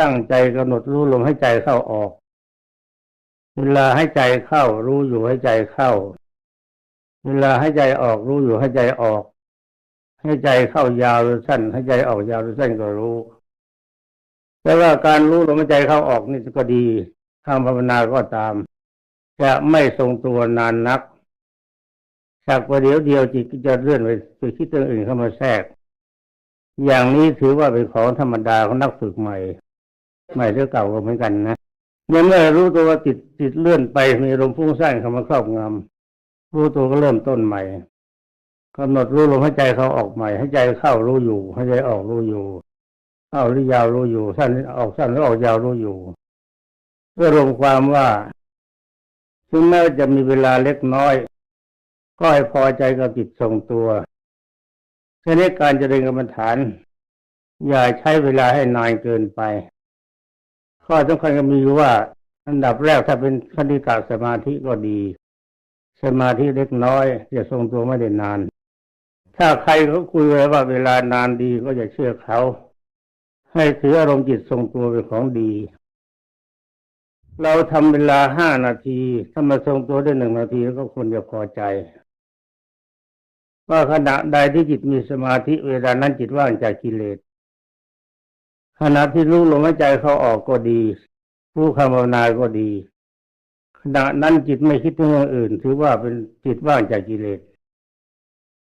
ตั้งใจกำหนดรู้ลมให้ใจเข้าออก เวลาให้ใจเข้า รู้อยู่ให้ใจเข้า เวลาให้ใจออกรู้อยู่ให้ใจออก ให้ใจเข้ายาวหรือสั้น ให้ใจออกยาวหรือสั้นก็รู้ แต่ว่าการรู้ลมหายใจเข้าออกนี่ก็ดีทางภาวนาก็ตาม จะไม่ทรงตัวนานนักจากประเดี๋ยวเดียวจิตก็จะเลื่อนไปไปคิดเรื่องอื่นเข้ามาแทรก อย่างนี้ถือว่าเป็นของธรรมดาของนักฝึกใหม่ ใหม่หรือเก่าก็เหมือนกันนะเมื่อเมื่อรู้ตัวว่าติดติดเลื่อนไปมีลมพุ่งสร้างเข้ามาครอบงำรู้ตัวก็เริ่มต้นใหม่กำหนดรู้ลมให้ใจเขาออกใหม่ให้ใจเข้ารู้อยู่ให้ใจออกรู้อยู่เข้าหรือยาวรู้อยู่สั้นออกสั้นหรือออกยาวรู้อยู่เพื่อรวมความว่าถึงแม้จะมีเวลาเล็กน้อย ก็ให้พอใจกับจิตทรงตัวฉะนี้การเจริญกรรมฐาน อย่าใช้เวลาให้นานเกินไป ข้อสำคัญก็มีว่า อันดับแรกถ้าเป็นคณิกาสมาธิก็ดี สมาธิเล็กน้อยจะทรงตัวไม่ได้นาน ถ้าใครเขาคุยไว้ว่าเวลานานดีก็อย่าเชื่อเขา ให้ถืออารมณ์จิตทรงตัวเป็นของดี เราทำเวลาห้านาที ถ้ามาทรงตัวได้หนึ่งนาทีก็ควรจะพอใจว่าขณะใดที่จิตมีสมาธิเวลานั้นจิตว่างจากกิเลส ขณะที่รู้ลมหายใจเขาออกก็ดีรู้คำภาวนาก็ดี ขณะนั้นจิตไม่คิดถึงเรื่องอื่น ถือว่าเป็นจิตว่างจากกิเลส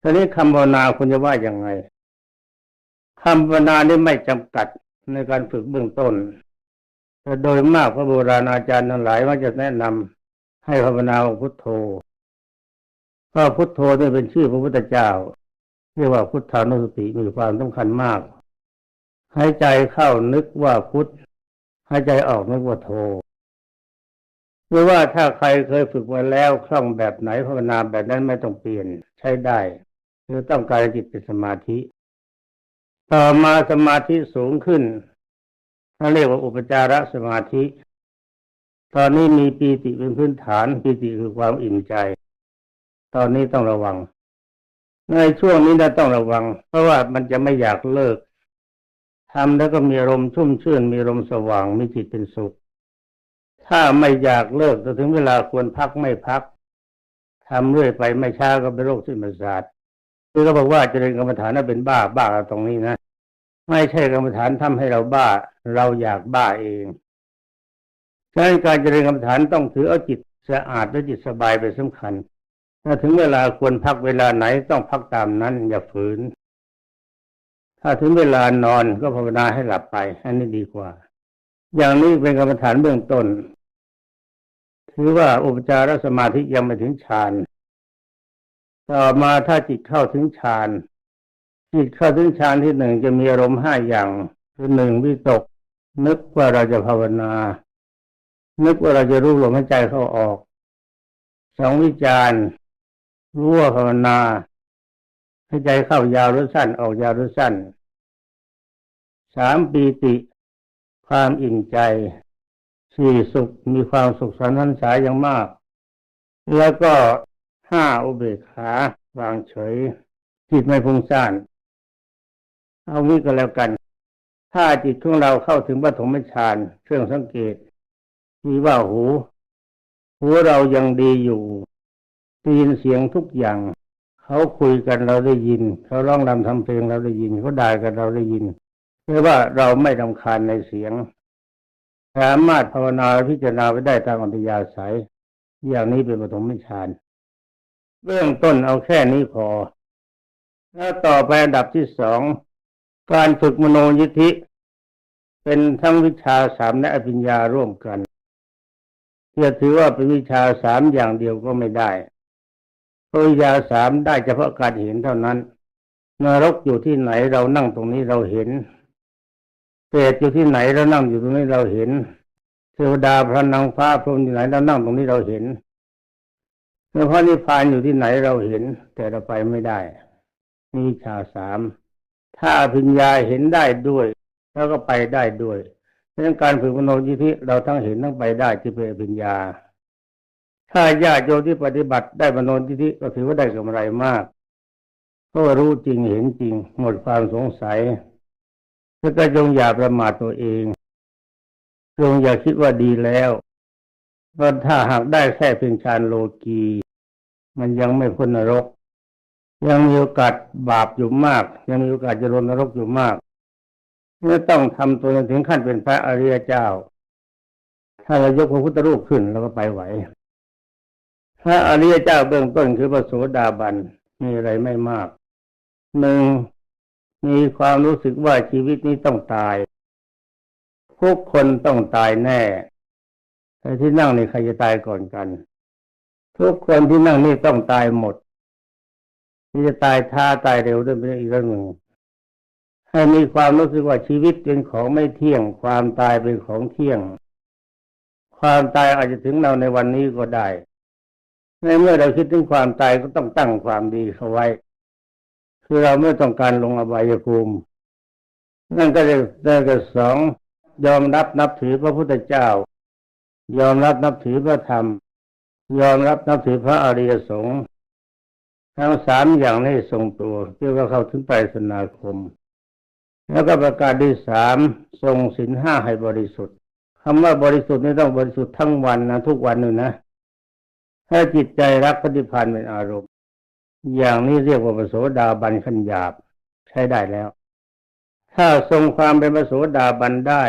ทีนี้คำภาวนาคุณจะว่าอย่างไงคำภาวนานี่ไม่จำกัดในการฝึกเบื้องต้นแต่โดยมากพระโบราณอาจารย์ทั้งหลายว่าจะแนะนำให้ภาวนาพุทโธเพราะพุทโธนี่เป็นชื่อพระพุทธเจ้าเรียกว่าพุทธานุสติมีความสำคัญมาก หายใจเข้านึกว่าพุทธหายใจออกนึกว่าโธหรือว่าถ้าใครเคยฝึกมาแล้วคล่องแบบไหนภาวนาแบบนั้นไม่ต้องเปลี่ยนใช้ได้คือต้องการจิตเป็นสมาธิ ต่อมาสมาธิสูงขึ้นเขาเรียกว่าอุปจารสมาธิ ตอนนี้มีปีติเป็นพื้นฐานปีติคือความอิ่มใจ ตอนนี้ต้องระวัง ในช่วงนี้เราต้องระวัง เพราะว่ามันจะไม่อยากเลิก ทำแล้วก็มีลมชุ่มชื่น มีลมสว่างมีจิตเป็นสุข ถ้าไม่อยากเลิกถึงเวลาควรพักไม่พักทำเรื่อยไปไม่ช้าก็เป็นโรคสิ้นประสาทคือเขาบอกว่าเจริญกรรมฐานนั้นเป็นบ้าบ้าตรงนี้นะไม่ใช่กรรมฐานทำให้เราบ้า เราอยากบ้าเองฉะนั้นการเจริญกรรมฐานต้องถือเอาจิตสะอาดและจิตสบายไปสำคัญถ้าถึงเวลาควรพักเวลาไหนต้องพักตามนั้นอย่าฝืน ถ้าถึงเวลานอนก็ภาวนาให้หลับไป อันนี้ดีกว่า อย่างนี้เป็นกรรมฐานเบื้องต้น ถือว่าอุปจารสมาธิยังไม่ถึงฌานต่อมาถ้าจิตเข้าถึงฌานจิตเข้าถึงฌานที่หนึ่งจะมีอารมณ์ห้าอย่างคือหนึ่งวิตก นึกว่าเราจะภาวนา นึกว่าเราจะรู้ลมหายใจเข้าออกสองวิจารรู้ว่าภาวนา ให้ใจเข้ายาวหรือสั้นออกยาวหรือสั้นสามปีติ ความอิ่มใจสี่สุขมีความสุขสันต์สายอย่างมาก แล้วก็ห้าอุเบกขาวางเฉย จิตไม่พุ่งซ่านเอางี้ก็แล้วกัน ถ้าจิตของเราเข้าถึงปฐมฌานเครื่องสังเกต มีว่าหู หูเรายังดีอยู่ได้ยินเสียงทุกอย่าง เขาคุยกันเราได้ยิน เขาร้องรำทำเพลงเราได้ยินเขาด่ากันเราได้ยินเรียกว่าเราไม่รำคาญในเสียง สามารถภาวนาพิจารณาไปได้ตามอัธยาศัย อย่างนี้เป็นปฐมฌานเบื้องต้นเอาแค่นี้พอ แล้วต่อไปอันดับที่สองการฝึกมโนยิทธิ เป็นทั้งวิชาสามและอภิญญาร่วมกันจะถือว่าเป็นวิชาสามอย่างเดียวก็ไม่ได้ ปริยาสามได้เฉพาะการเห็นเท่านั้น นรกอยู่ที่ไหนเรานั่งตรงนี้เราเห็นเปรตอยู่ที่ไหนเรานั่งอยู่ตรงนี้เราเห็น เทวดาพระนางฟ้าพรหมอยู่ไหนเรานั่งตรงนี้เราเห็นเมื่อพระนิพพานอยู่ที่ไหนเราเห็น แต่เราไปไม่ได้มีวิชาสามถ้าพิญญาเห็นได้ด้วย แล้วก็ไปได้ด้วยดังนั้นการฝึกมโนยิธิเราทั้งเห็นทั้งไปได้ที่เป็นพิญญา ถ้าญาติโยมที่ปฏิบัติได้มโนยิธิก็ถือว่าได้กำไรมาก เพราะรู้จริงเห็นจริง หมดความสงสัยแล้วก็จงอย่าประมาทตัวเองจงอย่าคิดว่าดีแล้วเพราะถ้าหากได้แค่เพียงฌานโลกี มันยังไม่พ้นนรก ยังมีโอกาสบาปอยู่มาก ยังมีโอกาสจะลงนรกอยู่มากไม่ต้องทำตัวถึงขั้นเป็นพระอริยเจ้า ถ้าเรายกพระพุทธรูปขึ้นเราก็ไปไหว พระอริยเจ้าเบื้องต้นคือพระโสดาบันมีอะไรไม่มากหนึ่งมีความรู้สึกว่าชีวิตนี้ต้องตาย ทุกคนต้องตายแน่แต่ที่นั่งนี่ใครจะตายก่อนกัน ทุกคนที่นั่งนี่ต้องตายหมดที่จะตายท่าตายเร็วด้วยเป็นอีกเรื่องหนึ่งให้มีความรู้สึกว่าชีวิตเป็นของไม่เที่ยง ความตายเป็นของเที่ยง ความตายอาจจะถึงเราในวันนี้ก็ได้ ในเมื่อเราคิดถึงความตายก็ต้องตั้งความดีเข้าไว้ คือเราไม่ต้องการลงอบายภูมิ นั่นก็จะนั่นก็สองยอมรับนับถือพระพุทธเจ้า ยอมรับนับถือพระธรรม ยอมรับนับถือพระอริยสงฆ์ทั้งสามอย่างนี้ทรงตัวเรียกว่าเข้าถึงไปสนาคม แล้วก็ประกาศที่สามทรงศีลห้าให้บริสุทธิ์คำว่าบริสุทธิ์นี่ต้องบริสุทธิ์ทั้งวันนะทุกวันเลยนะ ถ้าจิตใจรักปฏิพันธ์เป็นอารมณ์ อย่างนี้เรียกว่าปโสดาบันขันหยาบใช้ได้แล้ว ถ้าทรงความเป็นปโสดาบันได้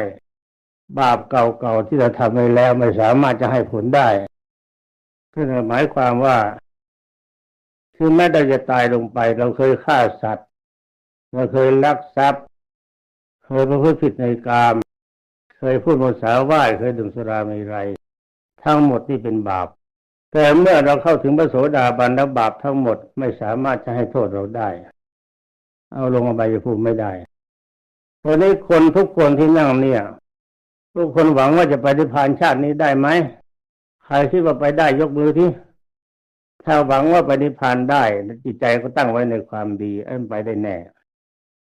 บาปเก่าๆที่เราทำไปแล้วไม่สามารถจะให้ผลได้ก็หมายความว่าคือแม้เราจะตายลงไป เราเคยฆ่าสัตว์ เราเคยลักทรัพย์ เคยประพฤติผิดในกาม เคยพูดภาษาว่าเคยดื่มสุราเมรัยทั้งหมดนี่เป็นบาป แต่เมื่อเราเข้าถึงพระโสดาบันแล้วบาปทั้งหมดไม่สามารถจะให้โทษเราได้ เอาลงอบายภูมิไม่ได้ตอนนี้คนทุกคนที่นั่งเนี่ย ทุกคนหวังว่าจะไปที่พานชาตินี้ได้ไหมใครคิดว่าไปได้ยกมือที่ถ้าหวังว่าไปนิพพานได้จิตใจก็ตั้งไว้ในความดีอันไปได้แน่